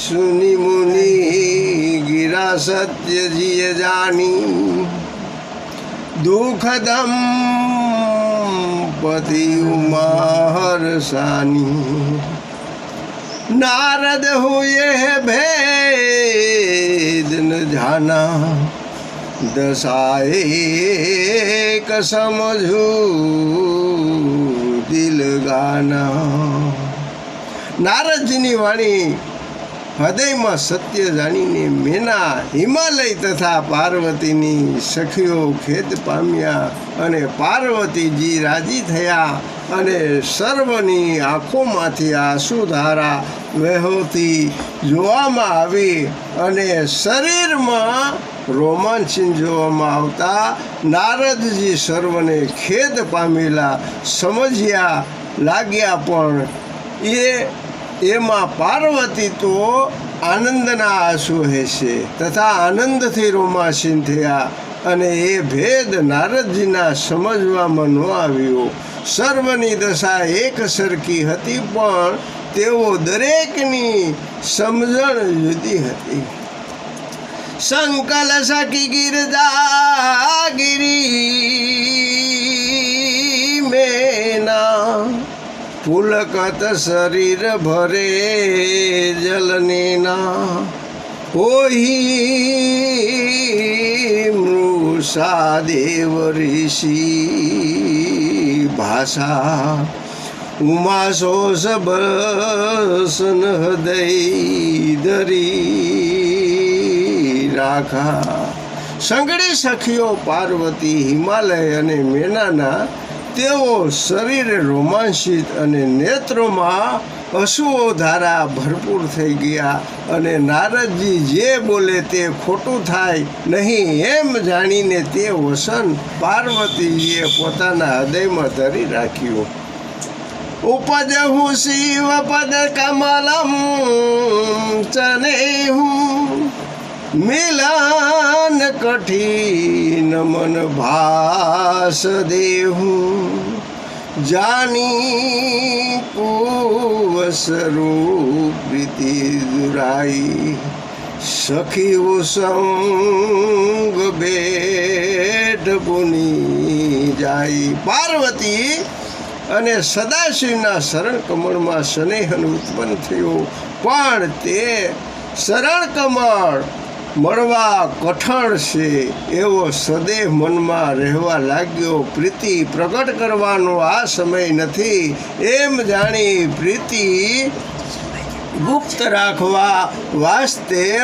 સુની મુનિ ગિરા સત્ય જીએ જાની દુઃખદમ પતિ ઉમા હરસાની નારદ હુએ ભેદ ન જાના દશાએ સમજુ દિલ ગાના નારદજીની વાણી હૃદયમાં સત્ય જાણીને મેના હિમાલય તથા પાર્વતીની સખીઓ ખેદ પામ્યા અને પાર્વતીજી રાજી થયા અને સર્વની આંખોમાંથી આંસુધારા વહેવતી જોવામાં આવી અને શરીરમાં રોમાંચિન જોવામાં આવતા નારદજી સર્વને ખેદ પામેલા સમજ્યા, લાગ્યા પણ એ એમાં પાર્વતી તો આનંદના આંસુ હશે તથા આનંદથી રોમાસીન થયા અને એ ભેદ નારદજીના સમજવામાં ન આવ્યો. સર્વની દશા એક સરખી હતી પણ તેઓ દરેકની સમજણ જુદી હતી. સંકલ સખી ગિરજા પુલકત શરીર ભરે જલનીના ઓહી મૃષા દેવ ઋષિ ભાષા. ઉમા સોસ બસન હૃદય ધરી રાખા. સંગડી સખીઓ પાર્વતી હિમાલય અને મેનાના તેઓ શરીરે રોમાંચિત અને નેત્રોમાં અશુઓ ધારા ભરપૂર થઈ ગયા અને નારદજી જે બોલે તે ખોટું થાય નહીં એમ જાણીને તે વસન પાર્વતીજીએ પોતાના હૃદયમાં ધરી રાખ્યું. ઉપજહુ શિવ પદ કમલમ ચને હું મિલન કઠિન મન ભાસ દેહું. જાની કુવસરૂ પ્રીતિ દુરાઈ સખી સંગ બેટ પુની જાય. પાર્વતી અને સદાશિવના શરણ કમળમાં સ્નેહન ઉત્પન્ન થયું. પણ તે શરણ કમળ મળવા કઠણ છે એવો સદેહ મનમાં રહેવા લાગ્યો. પ્રીતિ પ્રગટ કરવાનો આ સમય નથી. એમ જાણી પ્રીતિ ગુપ્ત રાખવા વાસ્તે